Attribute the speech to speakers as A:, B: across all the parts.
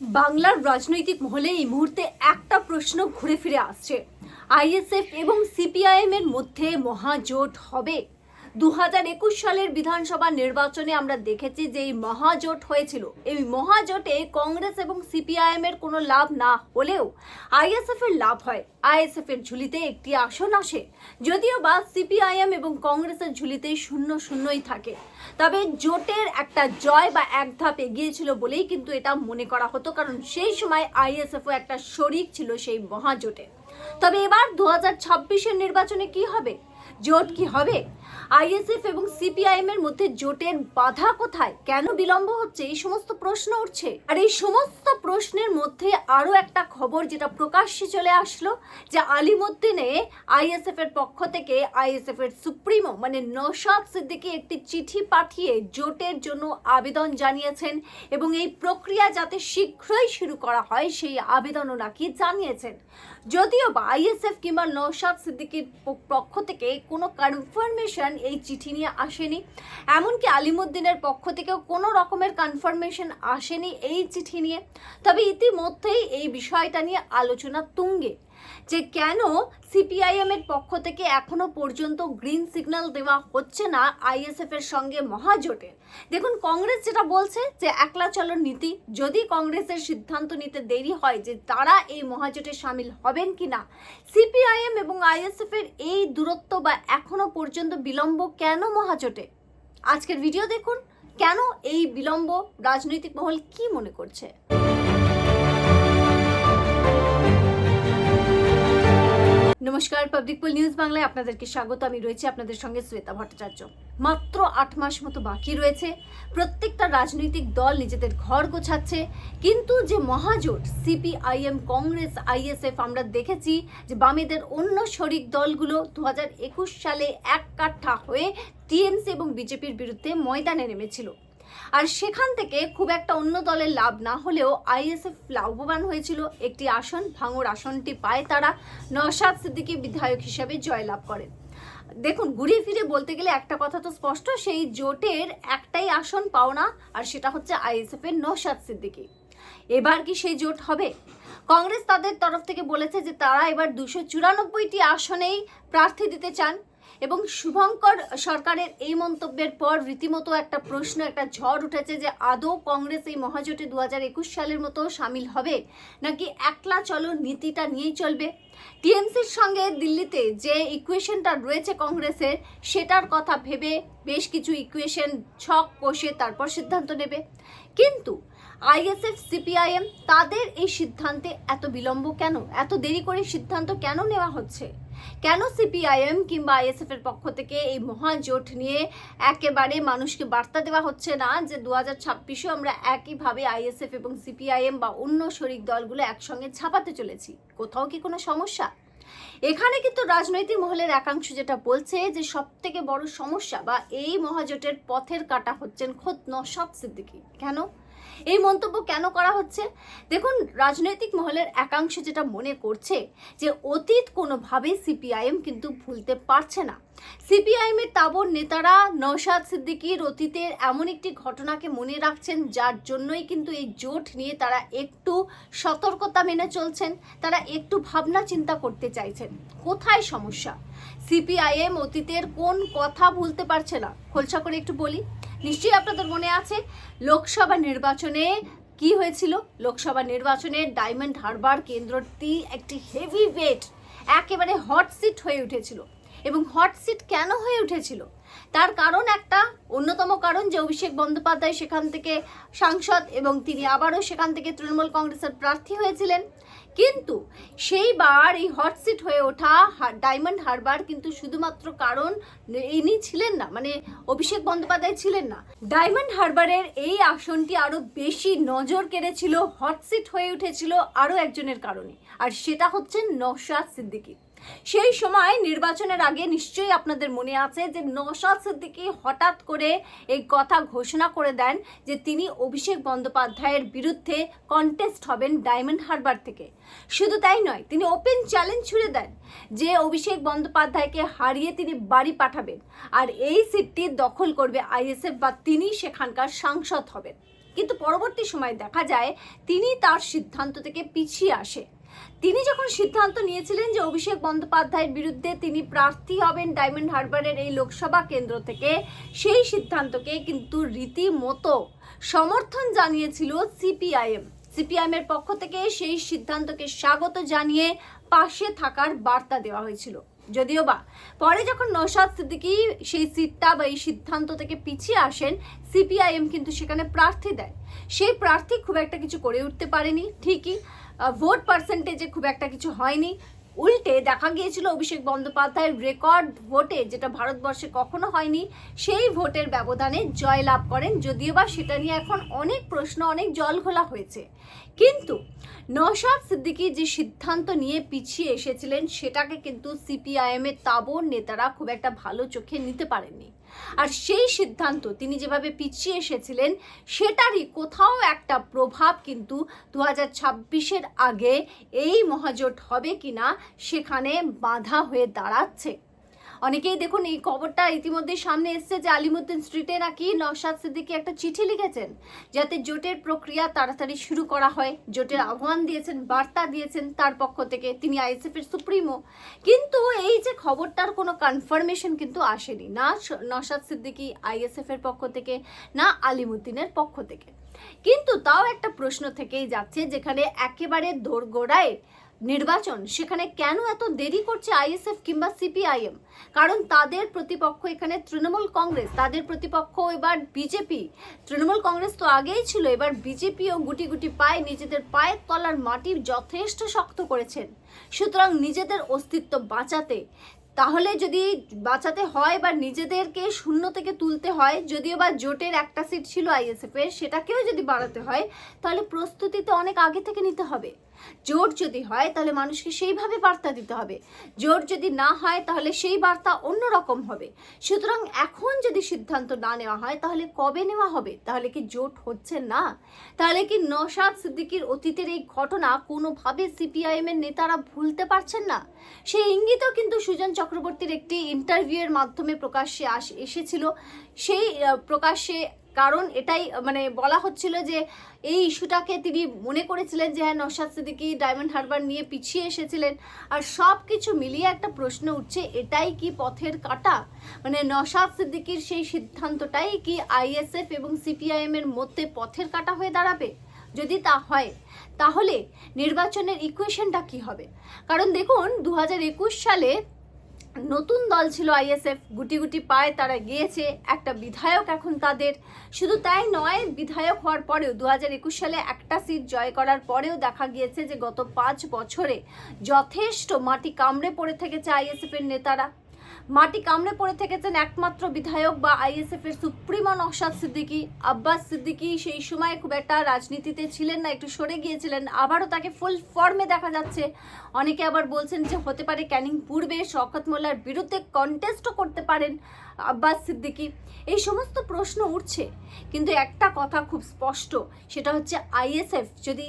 A: বাংলার রাজনৈতিক মহলে এই মুহূর্তে একটা প্রশ্ন ঘুরে ফিরে আসছে। আইএসএফ এবং সিপিআইএম এর মধ্যে মহাজোট হবে। দু হাজার একুশ সালের বিধানসভা নির্বাচনে আমরা দেখেছি যে এই মহাজোট হয়েছিল। এই মহাজোটে কংগ্রেস এবং সিপিআইএম এর কোনো লাভ না হলেও আইএসএফ এর লাভ হয়। আইএসএফ এর ঝুলিতে একটি আসন আসে, যদিও বা সিপিআইএম এবং কংগ্রেসের ঝুলিতে শূন্য শূন্যই থাকে। তবে জোটের একটা জয় বা এক ধাপ এগিয়েছিল বলেই কিন্তু এটা মনে করা হতো, কারণ সেই সময় আইএসএফও একটা শরিক ছিল সেই মহাজোটে। তবে এবার দু হাজার নির্বাচনে কি হবে? জোট কি হবে? আইএসএফ এবং সিপিআইএম এর মধ্যে জোটের বাধা কোথায়? কেন বিলম্ব হচ্ছে? এই সমস্ত প্রশ্ন উঠছে। আর এই সমস্ত প্রশ্নের মধ্যে আরও একটা খবর যেটা প্রকাশ্যে চলে আসলো, যে আলিমুদ্দিনে আইএসএফ এর পক্ষ থেকে আইএসএফ এর সুপ্রিমো মানে নৌশাদ সিদ্দিকী একটি চিঠি পাঠিয়ে জোটের জন্য আবেদন জানিয়েছেন এবং এই প্রক্রিয়া যাতে শীঘ্রই শুরু করা হয়, সেই আবেদনও নাকি জানিয়েছেন। যদিও বা আইএসএফ কিংবা নৌশাদ সিদ্দিকীর পক্ষ থেকে কোনো কনফার্মেশন এই চিঠি নিয়ে আসেনি। এমনকি আলিমুদ্দিনের পক্ষ থেকেও কোনো রকমের কনফার্মেশন আসেনি এই চিঠি নিয়ে। তবে ইতিমধ্যেই এই বিষয়টা নিয়ে আলোচনা তুঙ্গে। যে কেন সিপিআইএম এর পক্ষ থেকে এখনও পর্যন্ত গ্রিন সিগন্যাল দেওয়া হচ্ছে না আইএসএফ এর সঙ্গে মহাজোটের? দেখুন, কংগ্রেস যেটা বলছে যে একলা চলো নীতি, যদি কংগ্রেসের সিদ্ধান্ত নিতে দেরি হয় যে তারা এই মহাজোটে সামিল হবেন কিনা সিপিআইএম এবং আইএসএফ এর এই দূরত্ব বা এখনও পর্যন্ত বিলম্ব কেন মহাজোটে? আজকের ভিডিও দেখুন, কেন এই বিলম্ব রাজনৈতিক মহল কি মনে করছে? নমস্কার পাবলিক পোল নিউজ বাংলায় আপনাদেরকে স্বাগত। আমি রয়েছে আপনাদের সঙ্গে শ্বেতা ভট্টাচার্য। মাত্র আট মাস মতো বাকি রয়েছে। প্রত্যেকটা রাজনৈতিক দল নিজেদের ঘর গোছাচ্ছে। কিন্তু যে মহাজোট সিপিআইএম কংগ্রেস আইএসএফ আমরা দেখেছি যে বামেদের অন্য শরিক দলগুলো দু সালে এক কাঠা হয়ে টিএমসি এবং বিজেপির বিরুদ্ধে ময়দানে নেমেছিল। আর সেখান থেকে খুব একটা অন্য দলের লাভ না হলেও আইএসএফ লাভবান হয়েছিল একটি আসন ভাঙর আসনটি পায় তারা। নওশাদ সিদ্দিকী বিধায়ক হিসেবে জয়লাভ করেন। দেখুন, ঘুরিয়ে ফিরে বলতে গেলে একটা কথা তো স্পষ্ট, সেই জোটের একটাই আসন পাওনা, আর সেটা হচ্ছে আইএসএফ এর নওশাদ সিদ্দিকী। এবার কি সেই জোট হবে? কংগ্রেস তাদের তরফ থেকে বলেছে যে তারা এবার দুশো চুরানব্বইটি আসনেই প্রার্থী দিতে চান। এবং শুভঙ্কর সরকারের এই মন্তব্যের পর রীতিমতো একটা প্রশ্ন, একটা ঝড় উঠেছে যে আদৌ কংগ্রেস এই মহাজোটে দু হাজার একুশ সালের মতো সামিল হবে? নাকি একলা চলো নীতিটা নিয়েই চলবে? টিএমসির সঙ্গে দিল্লিতে যে ইকুয়েশনটা রয়েছে কংগ্রেসের, সেটার কথা ভেবে বেশ কিছু ইকুয়েশন ছক কষে তারপর সিদ্ধান্ত নেবে। কিন্তু আইএসএফ, সিপিআইএম, তাদের এই সিদ্ধান্তে এত বিলম্ব কেন? এত দেরি করে সিদ্ধান্ত কেন নেওয়া হচ্ছে? কেন সিপিআইএম কিংবা আইএসএফ এর পক্ষ থেকে এই মহাজোট নিয়ে একেবারে মানুষকে বার্তা দেওয়া হচ্ছে না যে দু হাজার ছাব্বিশেও আমরা একইভাবে আইএসএফ এবং সিপিআইএম বা অন্য শরিক দলগুলো একসঙ্গে ছাপাতে চলেছি? কোথাও কি কোনো সমস্যা? এখানে কিন্তু রাজনৈতিক মহলের একাংশ যেটা বলছে যে সব থেকে বড় সমস্যা বা এই মহাজোটের পথের কাটা হচ্ছেন খোদ নসাদ সিদ্দিকী। কেন? এই মন্তব্য কেন করা হচ্ছে? দেখুন, রাজনৈতিক মহলের একাংশ যেটা মনে করছে যে অতীত কোনোভাবেই সিপিআইএম কিন্তু ভুলতে পারছে না। সিপিআইএম এর তাবর নেতারা নৌশাদ সিদ্দিকীর অতীতের এমন একটি ঘটনাকে মনে রাখছেন, যার জন্যই কিন্তু এই জোট নিয়ে তারা একটু সতর্কতা মেনে চলছেন, তারা একটু ভাবনা চিন্তা করতে চাইছেন। কোথায় সমস্যা? সিপিআইএম অতীতের কোন কথা ভুলতে পারছে না? খোলসা করে একটু বলি। নিশ্চয়ই আপনাদের মনে আছে, লোকসভা নির্বাচনে কি হয়েছিল? লোকসভা নির্বাচনে ডায়মন্ড হারবার কেন্দ্রটি একটি হেভি ওয়েট একেবারে হট সিট হয়ে উঠেছিল। এবং হট সিট কেন হয়ে উঠেছিল? তার কারণ একটা, অন্যতম কারণ যে অভিষেক বন্দ্যোপাধ্যায় সেখান থেকে সাংসদ এবং তিনি আবারও সেখান থেকে তৃণমূল কংগ্রেসের প্রার্থী হয়েছিলেন। কিন্তু সেইবার এই হট সিট হয়ে ওঠা ডায়মন্ড হারবার কিন্তু শুধুমাত্র কারণ ইনি ছিলেন না মানে অভিষেক বন্দ্যোপাধ্যায় ছিলেন না। ডায়মন্ড হারবারের এই আসনটি আরও বেশি নজর কেড়েছিল হট সিট হয়ে উঠেছিল আরও একজনের কারণে। আর সেটা হচ্ছে নশাদ সিদ্দিকী। সেই সময় নির্বাচনের আগে নিশ্চয়ই আপনাদের মনে আছে যে নওশাদ সিদ্দিকী হঠাৎ করে এই কথা ঘোষণা করে দেন যে তিনি অভিষেক বন্দ্যোপাধ্যায়ের বিরুদ্ধে কন্টেস্ট হবেন ডায়মন্ড হারবার থেকে। শুধু তাই নয়, তিনি ওপেন চ্যালেঞ্জ ছুড়ে দেন যে অভিষেক বন্দ্যোপাধ্যায়কে হারিয়ে তিনি বাড়ি পাঠাবেন আর এই সিটটি দখল করবে আইএসএফ বা তিনি সেখানকার সাংসদ হবেন। কিন্তু পরবর্তী সময় দেখা যায় তিনি তার সিদ্ধান্ত থেকে পিছিয়ে আসে। তিনি যখন সিদ্ধান্ত নিয়েছিলেন যে অভিষেক বন্দ্যোপাধ্যায়ের বিরুদ্ধে তিনি প্রার্থী হবেন ডায়মন্ড হারবারের এই লোকসভা কেন্দ্র থেকে, সেই সিদ্ধান্তকে কিন্তু রীতিমতো সমর্থন জানিয়েছিল সিপিআইএম। সিপিআইএমের পক্ষ থেকে সেই সিদ্ধান্তকে স্বাগত জানিয়ে পাশে থাকার বার্তা দেওয়া হয়েছিল। যদিও বা। পরে যখন নৌশাদ সিদ্দিকি সেই সিটটা বা এই সিদ্ধান্ত থেকে পিছিয়ে আসেন, সিপিআইএম কিন্তু সেখানে প্রার্থী দেয়। সেই প্রার্থী খুব একটা কিছু করে উঠতে পারেনি, ঠিকই। ভোট পার্সেন্টেজে খুব একটা কিছু হয়নি। উল্টে দেখা গিয়েছিল অভিষেক বন্দ্যোপাধ্যায়ের রেকর্ড ভোটে, যেটা ভারতবর্ষে কখনো হয়নি, সেই ভোটের ব্যবধানে জয়লাভ করেন, যদিও বা সেটা নিয়ে এখন অনেক প্রশ্ন, অনেক জল ঘোলা হয়েছে। কিন্তু নওশাদ সিদ্দিকি যে সিদ্ধান্ত নিয়ে পিছিয়ে এসেছিলেন, সেটাকে কিন্তু সিপিআইএমের তাবর নেতারা খুব একটা ভালো চোখে নিতে পারেননি। আর সেই সিদ্ধান্ত তিনি যেভাবে পিছিয়ে এসেছিলেন, সেটারই কোথাও একটা প্রভাব কিন্তু দু হাজার ছাব্বিশের আগে এই মহাজোট হবে কিনা সেখানে বাধা হয়ে দাঁড়াচ্ছে। অনেকেই দেখুন এই খবরটা ইতিমধ্যে সামনে এসছে যে আলিমুদ্দিন স্ট্রিটে নাকি নওশাদ সিদ্দিকী একটা চিঠি লিখেছেন, যাতে জোটের প্রক্রিয়া তাড়াতাড়ি শুরু করা হয়। জোটের আহ্বান দিয়েছেন, বার্তা দিয়েছেন তার পক্ষ থেকে, তিনি আইএসএফের সুপ্রিমো। কিন্তু এই যে খবরটার কোনো কনফার্মেশন কিন্তু আসেনি, না নওশাদ সিদ্দিকী আইএসএফ এর পক্ষ থেকে, না আলিমুদ্দিনের পক্ষ থেকে। কিন্তু তাও একটা প্রশ্ন থেকেই যাচ্ছে, যেখানে একেবারে দোরগোড়ায় নির্বাচন সেখানে কেন এত দেরি করছে আইএসএফ কিংবা সিপিআইএম? কারণ তাদের প্রতিপক্ষ এখানে তৃণমূল কংগ্রেস, তাদের প্রতিপক্ষ এবার বিজেপি। তৃণমূল কংগ্রেস তো আগেই ছিল, এবার বিজেপিও গুটি গুটি পায়ে নিজেদের পায়ের তলার মাটি যথেষ্ট শক্ত করেছেন। সুতরাং নিজেদের অস্তিত্ব বাঁচাতে, তাহলে যদি বাঁচাতে হয় বা নিজেদেরকে শূন্য থেকে তুলতে হয়, যদিও বা জোটের একটা সিট ছিল আইএসএফ এর, সেটাকেও যদি বাড়াতে হয়, তাহলে প্রস্তুতি তো অনেক আগে থেকে নিতে হবে। জোট যদি হয় তাহলে মানুষকে সেইভাবে বার্তা দিতে হবে। জোট যদি না হয় তাহলে সেই বার্তা অন্যরকম হবে। সুতরাং এখন যদি সিদ্ধান্ত না নেওয়া হয় তাহলে কবে নেওয়া হবে? তাহলে কি জোট হচ্ছে না? তাহলে কি নওশাদ সিদ্দিকীর অতীতের এই ঘটনা কোনোভাবে সিপিআইএম এর নেতারা ভুলতে পারছেন না? সেই ইঙ্গিতও কিন্তু সুজন চক্রবর্তীর একটি ইন্টারভিউয়ের মাধ্যমে প্রকাশ্যে আস, এসেছিল। সেই প্রকাশ্যে কারণ এটাই মানে বলা হচ্ছিল যে এই ইস্যুটাকে তিনি মনে করেছিলেন যে হ্যাঁ নওশাদ সিদ্দিকী, ডায়মন্ড হারবার নিয়ে পিছিয়ে এসেছিলেন। আর সব কিছু মিলিয়ে একটা প্রশ্ন উঠছে, এটাই কি পথের কাটা? মানে নওশাদ সিদ্দিকির সেই সিদ্ধান্তটাই কি আইএসএফ এবং সিপিআইএম এর মধ্যে পথের কাটা হয়ে দাঁড়াবে? যদি তা হয়, তাহলে নির্বাচনের ইকুয়েশনটা কি হবে? কারণ দেখুন দু হাজার একুশ সালে নতুন দল ছিল আইএসএফ। গুটি গুটি পায় তারা গিয়েছে। একটা বিধায়ক এখন তাদের। শুধু তাই নয়, বিধায়ক হওয়ার পরেও দু হাজার একুশ সালে একটা সিট জয় করার পরেও দেখা গিয়েছে যে গত পাঁচ বছরে যথেষ্ট মাটি কামড়ে পড়ে থেকেছে আইএসএফ এর নেতারা। মাটি কামড়ে পড়ে থেকেছেন একমাত্র বিধায়ক বা আইএসএফ এর সুপ্রিমো নওশাদ সিদ্দিকী। আব্বাস সিদ্দিকী সেই সময় খুব একটা রাজনীতিতে ছিলেন না, একটু সরে গিয়েছিলেন। আবারও তাকে ফুল ফর্মে দেখা যাচ্ছে। অনেকে আবার বলছেন যে হতে পারে ক্যানিং পূর্বে শওকত মোল্লার বিরুদ্ধে কন্টেস্টও করতে পারেন আব্বাস সিদ্দিকী। এই সমস্ত প্রশ্ন উঠছে, কিন্তু একটা কথা খুব স্পষ্ট, সেটা হচ্ছে আইএসএফ যদি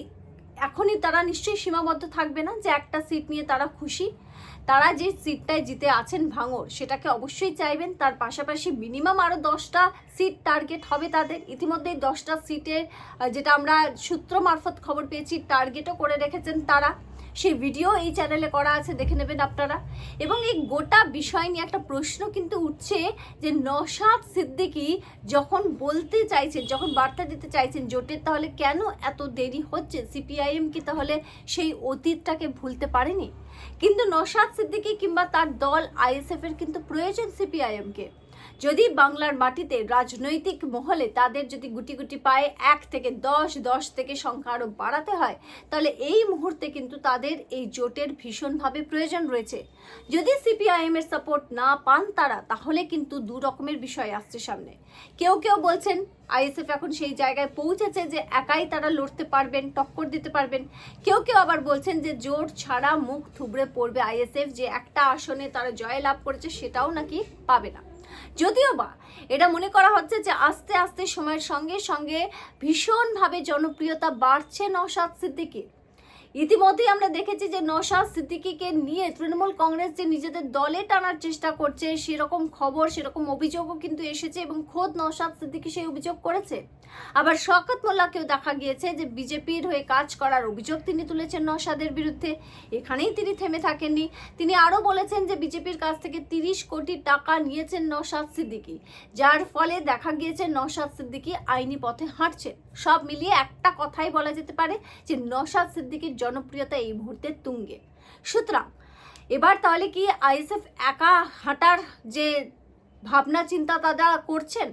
A: এখনই তারা নিশ্চয়ই সীমাবদ্ধ থাকবে না যে একটা সিট নিয়ে তারা খুশি তারা যে সিটটায় জিতে আছেন ভাঙর সেটাকে অবশ্যই চাইবেন। তার পাশাপাশি মিনিমাম আরও দশটা সিট টার্গেট হবে তাদের। ইতিমধ্যেই দশটা সিটের যেটা আমরা সূত্র মারফত খবর পেয়েছি টার্গেটও করে রেখেছেন তারা। সেই ভিডিও এই চ্যানেলে করা আছে, দেখে নেবেন আপনারা। এবং এই গোটা বিষয় নিয়ে একটা প্রশ্ন কিন্তু উঠছে যে নশাদ সিদ্দিকি যখন বলতে চাইছেন, যখন বার্তা দিতে চাইছেন জোটের, তাহলে কেন এত দেরি হচ্ছে? সিপিআইএম কি তাহলে সেই অতীতটাকে ভুলতে পারেনি? কিন্তু নশাদ সিদ্দিকি কিংবা তার দল আইএসএফ এর কিন্তু প্রয়োজন সিপিআইএম কে যদি বাংলার মাটিতে রাজনৈতিক মহলে তাদের যদি গুটি গুটি পায়ে এক থেকে দশ দশ থেকে সংখ্যা আরও বাড়াতে হয়, তাহলে এই মুহূর্তে কিন্তু তাদের এই জোটের ভীষণভাবে প্রয়োজন রয়েছে। যদি সিপিআইএম এর সাপোর্ট না পান তারা, তাহলে কিন্তু দু রকমের বিষয় আসছে সামনে। কেউ কেউ বলছেন, আইএসএফ এখন সেই জায়গায় পৌঁছেছে যে একাই তারা লড়তে পারবেন, টক্কর দিতে পারবেন। কেউ কেউ আবার বলছেন যে জোট ছাড়া মুখ থুবড়ে পড়বে আইএসএফ, যে একটা আসনে তারা জয় লাভ করেছে সেটাও নাকি পাবে না। যদিও বা এটা মনে করা হচ্ছে যে আস্তে আস্তে সময়ের সঙ্গে সঙ্গে ভীষণভাবে জনপ্রিয়তা বাড়ছে নওশাদ সিদ্দিকীর। ইতিমধ্যেই আমরা দেখেছি যে নশাদ সিদ্দিকিকে নিয়ে তৃণমূল কংগ্রেস যে নিজেদের দলে টানার চেষ্টা করছে, সেরকম খবর, সেরকম অভিযোগও কিন্তু এসেছে এবং খোদ নশাদ সিদ্দিকি সেই অভিযোগ করেছে। আবার শওকত মোল্লাকেও দেখা গিয়েছে যে বিজেপির হয়ে কাজ করার অভিযোগ তিনি তুলেছেন নশাদের বিরুদ্ধে। এখানেই তিনি থেমে থাকেননি। তিনি আরও বলেছেন যে বিজেপির কাছ থেকে তিরিশ কোটি টাকা নিয়েছেন নশাদ সিদ্দিকি, যার ফলে দেখা গিয়েছে নশাদ সিদ্দিকি আইনি পথে হাঁটছেন সব মিলিয়ে একটা কথাই বলা যেতে পারে যে নশাদ সিদ্দিকির জনপ্রিয়তা এই মুহূর্তে তুঙ্গে। সুতরাং, এবার তাহলে কি আইএসএফ একা হাঁটার যে ভাবনা চিন্তা তারা করছেন?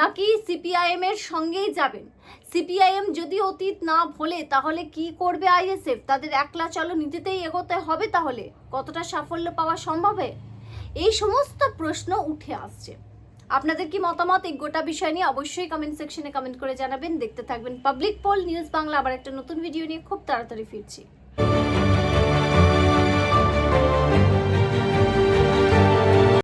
A: নাকি সিপিআইএম এর সঙ্গেই যাবেন? সিপিআইএম যদি অতীত না ভোলে, তাহলে কি করবে আইএসএফ? তাদের একলা চলো নীতিতেই এগোতে হবে তাহলে। কতটা সাফল্য পাওয়া সম্ভব? এই সমস্ত প্রশ্ন উঠে আসছে। আপনাদের কি মতামত? এই গোটা বিষয় নিয়ে অবশ্যই কমেন্ট সেকশনে কমেন্ট করে জানাবেন। দেখতে থাকবেন পাবলিক পোল নিউজ বাংলা আবার একটা নতুন ভিডিও নিয়ে খুব তাড়াতাড়ি ফিরছি।